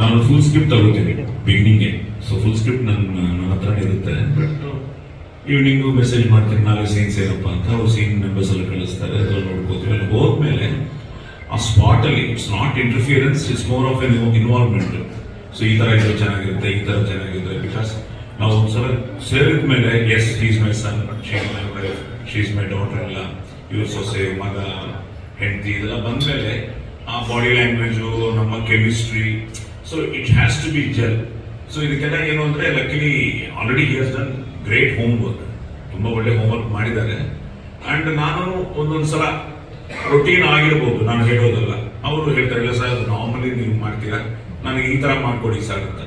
ನಾನು full script ತಗೋತೀನಿ ಬಿಗಿನಿಂಗ್ಗೆ so full script ನನ್ನ ನನ್ನ ಹತ್ರ ಇರುತ್ತೆ. ಈವ್ನಿಂಗು ಮೆಸೇಜ್ ಮಾಡ್ತೀನಿ ನಾಳೆ ಸೀನ್ಸ್ ಏನಪ್ಪ ಅಂತ. ಅವ್ರು ಸೀನ್ ಮೆಂಬರ್ಸ್ ಎಲ್ಲ ಕಳಿಸ್ತಾರೆ, ಅದೆಲ್ಲ ನೋಡ್ಕೋತೀವಿ. ಅಲ್ಲಿ ಹೋದ್ಮೇಲೆ, ಆ ಸ್ಪಾಟ್ ಅಲ್ಲಿ it's not interference it's more of an involvement so ಈ ತರ ಇದ್ರೆ ಚೆನ್ನಾಗಿರುತ್ತೆ, ಈ ತರ ಚೆನ್ನಾಗಿರುತ್ತೆ ಬಿಕಾಸ್ ನಾವು ಒಂದ್ಸಲ ಸೇರಿದ ಮೇಲೆ as he's my son she's my wife she's my daughter ಎಲ್ಲ ಇವ್ರ ಸೊಸೆ ಮಗ, ಹೆಂಡತಿ, ಇದೆಲ್ಲ ಬಂದ್ಮೇಲೆ, ಆ ಬಾಡಿ ಲ್ಯಾಂಗ್ವೇಜು ನಮ್ಮ chemistry so it has to be gel so ಇದಕ್ಕೆಲ್ಲ ಏನು ಅಂದ್ರೆ ಲಕ್ಕಿಲಿ already he has done great home work ತುಂಬಾ ಒಳ್ಳೆ ಹೋಮ್ ವರ್ಕ್ ಮಾಡಿದ್ದಾರೆ. ಆ್ಯಂಡ್ ನಾನು ಒಂದೊಂದ್ಸಲ ರೊಟೀನ್ ಆಗಿರ್ಬೋದು ನಾನು ಹೇಳೋದಲ್ಲ. ಅವರು ಹೇಳ್ತಾರೆ ಇಲ್ಲ ಸರ್ ನಾರ್ಮಲಿ ನೀವು ಮಾಡ್ತೀರಾ? ನನಗೆ ಈ ತರ ಮಾಡ್ಕೊಡಿ ಸರ್ ಅಂತ.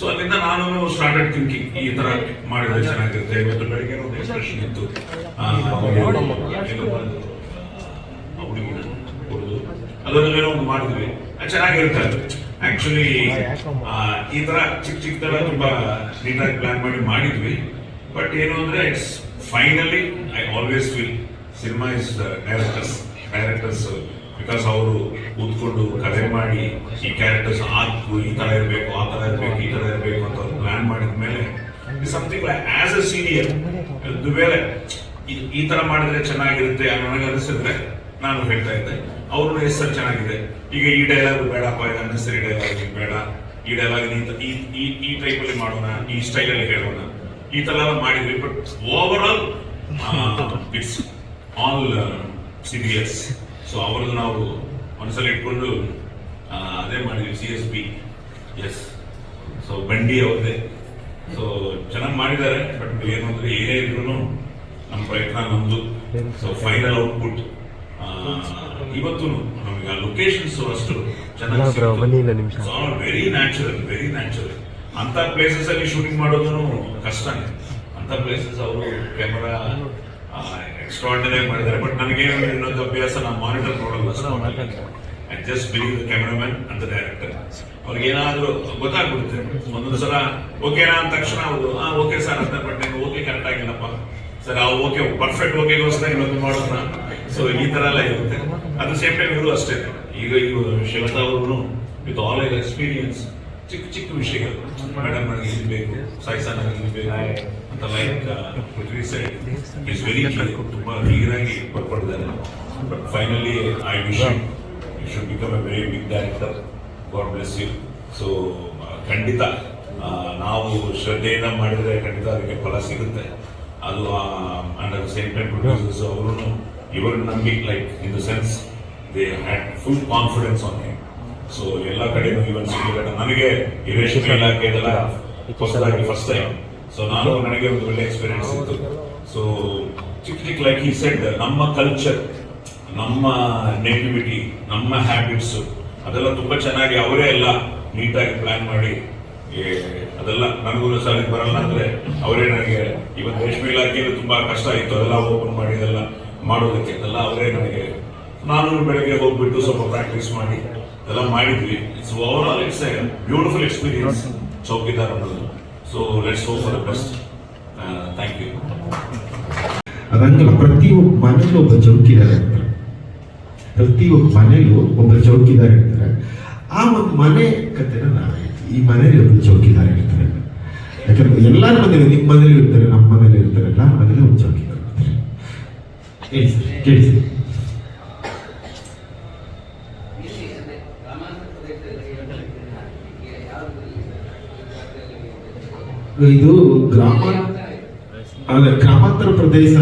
ಸೊ ಅಲ್ಲಿಂದ ನಾನು ಸ್ಟಾರ್ಟೆಡ್ ಥಿಂಕಿಂಗ್ ಈ ತರ ಮಾಡಿದ್ರೆ ಚೆನ್ನಾಗಿರುತ್ತೆ. ಇವತ್ತು ಬೆಳಿಗ್ಗೆ ಎಕ್ಸ್ಪ್ರೆಷನ್ ಇತ್ತು. ಆ, ಒಂದು, ಮಾಡಿದ್ವಿ. ಚೆನ್ನಾಗಿರುತ್ತೆ ಅದು. ಆಕ್ಚುಲಿ ಈ ತರ ಚಿಕ್ಕ ಚಿಕ್ಕದೆಲ್ಲ ತುಂಬಾ ನೀಟಾಗಿ ಪ್ಲಾನ್ ಮಾಡಿ ಮಾಡಿದ್ವಿ. ಬಟ್ ಏನು ಅಂದ್ರೆ it's finally I always feel cinema is directors directors because ಅವರು ಕೂತ್ಕೊಂಡು ಕಲೆ ಮಾಡಿ ಈ ಕ್ಯಾರೆಕ್ಟರ್ಸ್ ಆತು ಈ ತರ ಇರಬೇಕು ಆ ತರ ಇರಬೇಕು ಈ ತರ ಇರಬೇಕು ಅಂತ ಪ್ಲಾನ್ ಮಾಡಿದ ಮೇಲೆ ಸಮಥಿಂಗ್ ಆಸ್ ಅ ಸೀನಿಯರ್ ಬೇರೆ. ಈ- ಈ ತರ ಮಾಡಿದ್ರೆ ಚೆನ್ನಾಗಿರುತ್ತೆ ನನಗೆ ಅನಿಸಿದ್ರೆ ನಾನು ಹೇಳ್ತಾ ಇದ್ದೆ. ಅವರು ಹೆಸರು ಚೆನ್ನಾಗಿದೆ. ಈಗ ಈ ಡೈಲಾಗ್ ಬೇಡಪ್ಪ ಹೆಸರು ಈ ಡೈಲಾಗ್ ಬೇಡ. ಈ ಡೈಲಾಗ್ ಈ ಈ ಅಲ್ಲಿ ಮಾಡೋಣ, ಈ ಸ್ಟೈಲ್ ಅಲ್ಲಿ ಹೇಳೋಣ. ಈ ತರ ಎಲ್ಲ ಮಾಡಿದ್ವಿ but over all it's all serious so ಅವ್ರದ್ದು ನಾವು ಒಂದ್ಸಲ ಇಟ್ಕೊಂಡು ಅದೇ ಮಾಡಿದ್ವಿ C S P S so ಬಂಡಿ ಅವ್ರದ್ದೇ. ಸೊ ಚೆನ್ನಾಗಿ ಮಾಡಿದ್ದಾರೆ ಬಟ್ ಏನು ಅಂದ್ರೆ ಏನೇ ಇದ್ರು ನಮ್ಮ ಪ್ರಯತ್ನ ನಮ್ದು. ಸೊ ಫೈನಲ್ ಔಟ್ಪುಟ್ ಇವತ್ತು ನಮಗೆ ಲೊಕೇಶನ್ಸ್ ಅಷ್ಟು ಚೆನ್ನಾಗಿ ವೆರಿ ನ್ಯಾಚುರಲ್ ವೆರಿ ನ್ಯಾಚುರಲ್ ಅಂತ ಪ್ಲೇಸಸ್ ಅಲ್ಲಿ ಶೂಟಿಂಗ್ ಮಾಡೋದು ಕಷ್ಟನೇ. ಅಂತ ಪ್ಲೇಸಸ್ ಅವರು ಕ್ಯಾಮರಾ ಎಕ್ಸ್ಟ್ರಾರ್ಡಿನರಿ ಮಾಡಿದ್ದಾರೆ. ಬಟ್ ನನಗೇನು ಇನ್ನೊಂದು ಅಭ್ಯಾಸ ನಾನು ಮಾನಿಟರ್ ನೋಡಲ್ಲ. I just believe the cameraman ಅಂತ ಡೈರೆಕ್ಟರ್ ಅವ್ರಿಗೆ ಏನಾದರೂ ಗೊತ್ತಾಗ್ಬಿಡುತ್ತೆ. ಒಂದೊಂದು ಸಲ ಓಕೆನಾ ಅಂದ ತಕ್ಷಣ ಅವರು ಹಾಂ ಓಕೆ ಸರ್ ಅಂತ ಬಟ್ ನಂಗೆ ಓಕೆ ಕರೆಕ್ಟ್ ಆಗಿಲ್ಲಪ್ಪ. ಸರ್ ಆ ಓಕೆ ಪರ್ಫೆಕ್ಟ್ ಓಕೆಗೋಸ್ಕರ ಇನ್ನೊಂದು ಮಾಡೋಣ. ಸೊ ಈ ಥರ ಎಲ್ಲ ಇರುತ್ತೆ. ಅದು ಸೇಮ್ ಟೈಮ್ ಇವರು ಅಷ್ಟೇ. ಈಗ ಇವರು ಶಿವತಾ ಅವರು ವಿತ್ ಆಲ್ ಎರ್ ಎಕ್ಸ್ಪೀರಿಯನ್ಸ್ ಚಿಕ್ಕ ಚಿಕ್ಕ ವಿಷಯಗಳು. ಮೇಡಮ್ ನನಗೆ ಇಲ್ಲಿ ಬೇಕು ಸಾಯಿಸ ನನಗೆ ಇಲ್ಲಿ ಬೇಕು ಅಂತ like Prithvi side is very ತುಂಬಾ ಕ್ಲಿಯರ್ ಆಗಿ ಬರ್ಕೊಡಿದ್ದಾರೆ but finally I wish you should become a very big director God bless you so ಖಂಡಿತ ನಾವು ಶ್ರದ್ಧೆಯಿಂದ ಮಾಡಿದರೆ ಖಂಡಿತ ಅದಕ್ಕೆ ಫಲ ಸಿಗುತ್ತೆ. ಅದು and at same time producers ಅವರು ಇವರು ನಂಬಿ like in the sense they had full confidence on him so ಎಲ್ಲ ಕಡೆನೂ ಇವನ್ ಸಿಗಬೇಡ ನನಗೆ ಈ ಇಲಾಖೆ ಇದೆಲ್ಲ ಹೊಸದಾಗಿ ಫಸ್ಟ್ ಟೈಮ್ ಸೊ ನಾನು ನನಗೆ ಒಂದು ಒಳ್ಳೆ ಎಕ್ಸ್ಪೀರಿಯನ್ಸ್ ಇತ್ತು ಸೊ ಚಿಕ್ ಚಿಕ್ ಲೈಕ್ ಈ ಸೆಡ್ ನಮ್ಮ ಕಲ್ಚರ್ ನಮ್ಮ ನೇಟಿವಿಟಿ ನಮ್ಮ ಹ್ಯಾಬಿಟ್ಸ್ ಅದೆಲ್ಲ ತುಂಬಾ ಚೆನ್ನಾಗಿ ಅವರೇ ಎಲ್ಲ ನೀಟಾಗಿ ಪ್ಲಾನ್ ಮಾಡಿ ಅದೆಲ್ಲ ನನಗೂ ಸಾಲಿಗೆ ಬರಲ್ಲ ಅಂದ್ರೆ ಅವರೇ ನನಗೆ ಇವತ್ತು ರೇಷ್ಮೆ ಇಲಾಖೆಯಲ್ಲಿ ತುಂಬಾ ಕಷ್ಟ ಇತ್ತು, ಅದೆಲ್ಲ ಓಪನ್ ಮಾಡಿ, ಅದೆಲ್ಲ ಮಾಡೋದಕ್ಕೆ, ಅದೆಲ್ಲ ಅವರೇ ನನಗೆ ನಾನು ಬೆಳಗ್ಗೆ ಹೋಗ್ಬಿಟ್ಟು ಸ್ವಲ್ಪ ಪ್ರಾಕ್ಟೀಸ್ ಮಾಡಿ, ಅದೆಲ್ಲ ಮಾಡಿದ್ವಿ. It's over all it's a beautiful experience Chowkidar so let's hope for best thank you ಪ್ರತಿ ಮನೇಲೂ ಒಬ್ಬ ಚೌಕಿದಾರ ಇರ್ತಾರೆ. ಪ್ರತಿಯೊಬ್ಬ ಮನೇಲೂ ಒಬ್ಬ ಚೌಕಿದಾರ ಇರ್ತಾರೆ. ಆ ಒಂದು ಮನೆ ಕಥೆನ. ಈ ಮನೇಲಿ ಒಂದು ಚೌಕಿದಾರ ಇರ್ತಾರೆ. ಯಾಕಂದ್ರೆ ಎಲ್ಲರ ಮನೇಲಿ ನಿಮ್ಮ ಮನೇಲಿ ಇರ್ತಾರೆ ನಮ್ಮ ಮನೇಲಿ ಇರ್ತಾರೆ, ಎಲ್ಲರ ಮನೇಲಿ ಒಂದು ಚೌಕಿದಾರ ಇರ್ತಾರೆ. ಹೇಳಿ ಸರ್, ಕೇಳಿ ಸರ್. ಇದು ಗ್ರಾಮ ಅದೇ ಗ್ರಾಮಾಂತರ ಪ್ರದೇಶ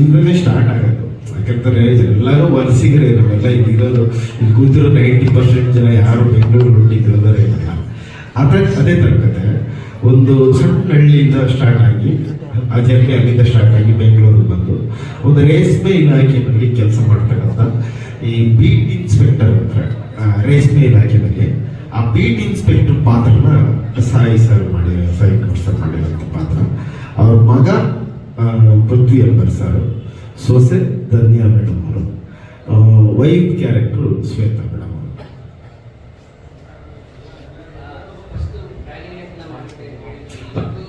ಇಂದ್ರೇ ಸ್ಟಾರ್ಟ್ ಆಗೋದು. ಯಾಕಂದ್ರೆ ಎಲ್ಲರೂ ವಲಸಿಗರೇ, ನಾವೆಲ್ಲ ಇರೋದು ಇಲ್ಲಿ ಕೂತಿರೋ ನೈಂಟಿ ಪರ್ಸೆಂಟ್ ಜನ ಯಾರು ಬೆಂಗಳೂರು ಹುಟ್ಟಿದ್ರೆ ಇರಲ್ಲ ಅದೇ ಅದೇ ತರ ಕತೆ ಒಂದು ಸಣ್ಣ ಹಳ್ಳಿಯಿಂದ ಸ್ಟಾರ್ಟ್ ಆಗಿ ಆ ಜರ್ನಿ ಅಲ್ಲಿಂದ ಸ್ಟಾರ್ಟ್ ಆಗಿ ಬೆಂಗಳೂರಿಗೆ ಬಂದು ಒಂದು ರೇಷ್ಮೆ ಇಲಾಖೆಯಲ್ಲಿ ಕೆಲಸ ಮಾಡ್ತಕ್ಕಂಥ ಈ ಬೀಟ್ ಇನ್ಸ್ಪೆಕ್ಟರ್ ಅಂತ ರೇಷ್ಮೆ ಇಲಾಖೆಯಲ್ಲಿ ಆ ಬೀಟ್ ಇನ್ಸ್ಪೆಕ್ಟರ್ ಪಾತ್ರನ ಸಾಯಿ ಸರ್ ಮಾಡಿ ಸಾಯಿ ಸರ್ ಮಾಡಿರೋಂಥ ಪಾತ್ರ. ಅವ್ರ ಮಗ ಪೃಥ್ವಿ ಅಂಬರ್ ಸರ್, ಸೊಸೆ ಧನ್ಯಾ ಮೇಡಮ್ ಅವರು. ವೈಫ್ ಕ್ಯಾರೆಕ್ಟರ್ ಶ್ವೇತಾ ಮೇಡಮ್ ಅವರು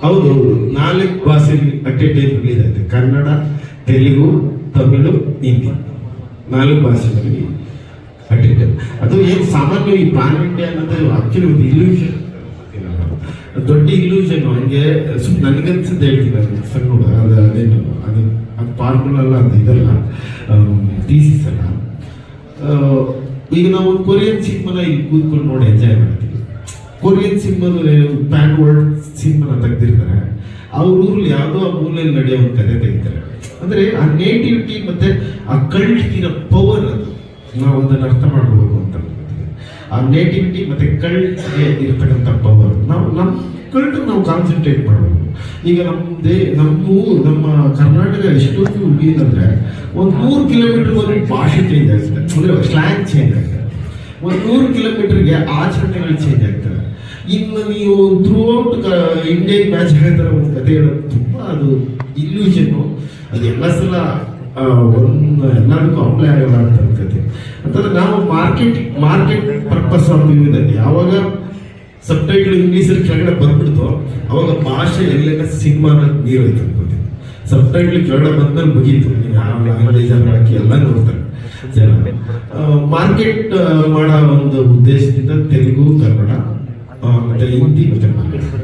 ಹೌದು ನಾಲ್ಕು ಭಾಷೆ ಅಟ್ ಆಯ್ತು ಕನ್ನಡ, ತೆಲುಗು, ತಮಿಳು, ಹಿಂದಿ. ನಾಲ್ಕು ಭಾಷೆಗಳಲ್ಲಿ ಅಟೆಂಡ್ ಅದು ಏನು ಸಾಮಾನ್ಯ ಈ ಪ್ಯಾನ್ ಇಂಡಿಯಾ ಅನ್ನೋದು ಆಕ್ಚುಲಿ ಒಂದು ಇಲ್ಯೂಷನ್ ದೊಡ್ಡ ಇಲ್ಯೂಷನ್ ಹಂಗೆ ಸುಮ್ ನನಗನ್ಸಿದ್ದು ಹೇಳ್ತೀನಿ ಅದು ಸಣ್ಣ ಅದು ಅದೇನು, ಅದು ಅದು ಪಾರ್ಕುಲಲ್ಲ ಅದು ಇದಲ್ಲ ಥೀಸಿಸ್ ಅಲ್ಲ. ಈಗ ನಾವು ಕೊರಿಯನ್ ಸಿನಿಮಾನ ಇಲ್ಲಿ ಕೂತ್ಕೊಂಡು ನೋಡಿ ಎಂಜಾಯ್ ಮಾಡ್ತೀವಿ. ಕೊರಿಯನ್ ಸಿನಿಮಾ ಪ್ಯಾನ್ ವರ್ಲ್ಡ್ ಸಿನಿಮಾನ ತೆಗೆದಿರ್ತಾರೆ. ಅವ್ರ ಊರಲ್ಲಿ ಯಾವುದೋ ಆ ಮೂಲೆಯಲ್ಲಿ ನಡೆಯೋ ಒಂದು ಕತೆ ತೆಗಿತಾರೆ. ಅಂದ್ರೆ ಆ ನೇಟಿವಿಟಿ ಮತ್ತೆ ಆ ಕಲ್ಟ್ಗಿರೋ ಪವರ್ ಅದು. ನಾವು ಅದನ್ನು ಅರ್ಥ ಮಾಡ್ಕೋಬೇಕು ಅಂತ. ಆ ನೇಟಿವಿಟಿ ಮತ್ತೆ ಕಳ್ಳಿಗೆ ಇರ್ತಕ್ಕಂಥ ಪವರ್ ನಾವು ನಮ್ಮ ಕಲ್ಟ್ ನಾವು ಕಾನ್ಸಂಟ್ರೇಟ್ ಮಾಡಬೇಕು ಈಗ ನಮ್ಮ ನಮ್ಮ ಕರ್ನಾಟಕ ಎಷ್ಟೊಂದು ಏನಂದ್ರೆ ಒಂದು ನೂರು ಕಿಲೋಮೀಟರ್ ಒಂದು ಭಾಷೆ ಚೇಂಜ್ ಆಗ್ತದೆ. ಅಂದ್ರೆ ಸ್ಲ್ಯಾಂಗ್ ಚೇಂಜ್ ಆಗ್ತದೆ. ಒಂದು ನೂರು ಕಿಲೋಮೀಟರ್ಗೆ ಆಚರಣೆಗಳು ಚೇಂಜ್ ಆಗ್ತವೆ. ಇನ್ನು ನೀವು ಥ್ರೂ ಔಟ್ ಇಂಡಿಯನ್ ಮ್ಯಾಚ್ ಹೇಳ್ತಾರೆ ಒಂದು ಕತೆ ಹೇಳೋದು ತುಂಬ ಅದು ಇಲ್ಯೂಷನ್ನು ಅದು ಎಲ್ಲ ಸಲ ಒಂದು ಎಲ್ಲದಕ್ಕೂ ಅಪ್ಲೈ ಆಗಲ್ಲ ಅಂತ ಕತೆ. ಅಂತಂದ್ರೆ ನಾವು ಮಾರ್ಕೆಟ್ ಮಾರ್ಕೆಟ್ ಪರ್ಪಸ್ ಆಫ್ ಯಾವಾಗ ಸಬ್ಟೈಟಲ್ ಇಂಗ್ಲೀಷಲ್ಲಿ ಕೆಳಗಡೆ ಬಂದ್ಬಿಡ್ತು ಅವಾಗ ಭಾಷೆ ಎಲ್ಲೆಲ್ಲ ಸಿನಿಮಾನ ನೀರೋಯ್ತು ಅನ್ಕೋತೀನಿ ಸಬ್ ಸಬ್ಟೈಟ್ಲಿ ಕೆಳಗಡೆ ಬಂದ್ಮೇಲೆ ಮುಗೀತು. ನೀವು ಯಾವ ಲ್ಯಾಂಗ್ವೇಜ್ ಹಾಕಿ ಎಲ್ಲ ನೋಡ್ತಾರೆ. ಜನ ಮಾರ್ಕೆಟ್ ಮಾಡೋ ಒಂದು ಉದ್ದೇಶದಿಂದ Telugu Kannada uh, the Hindi German.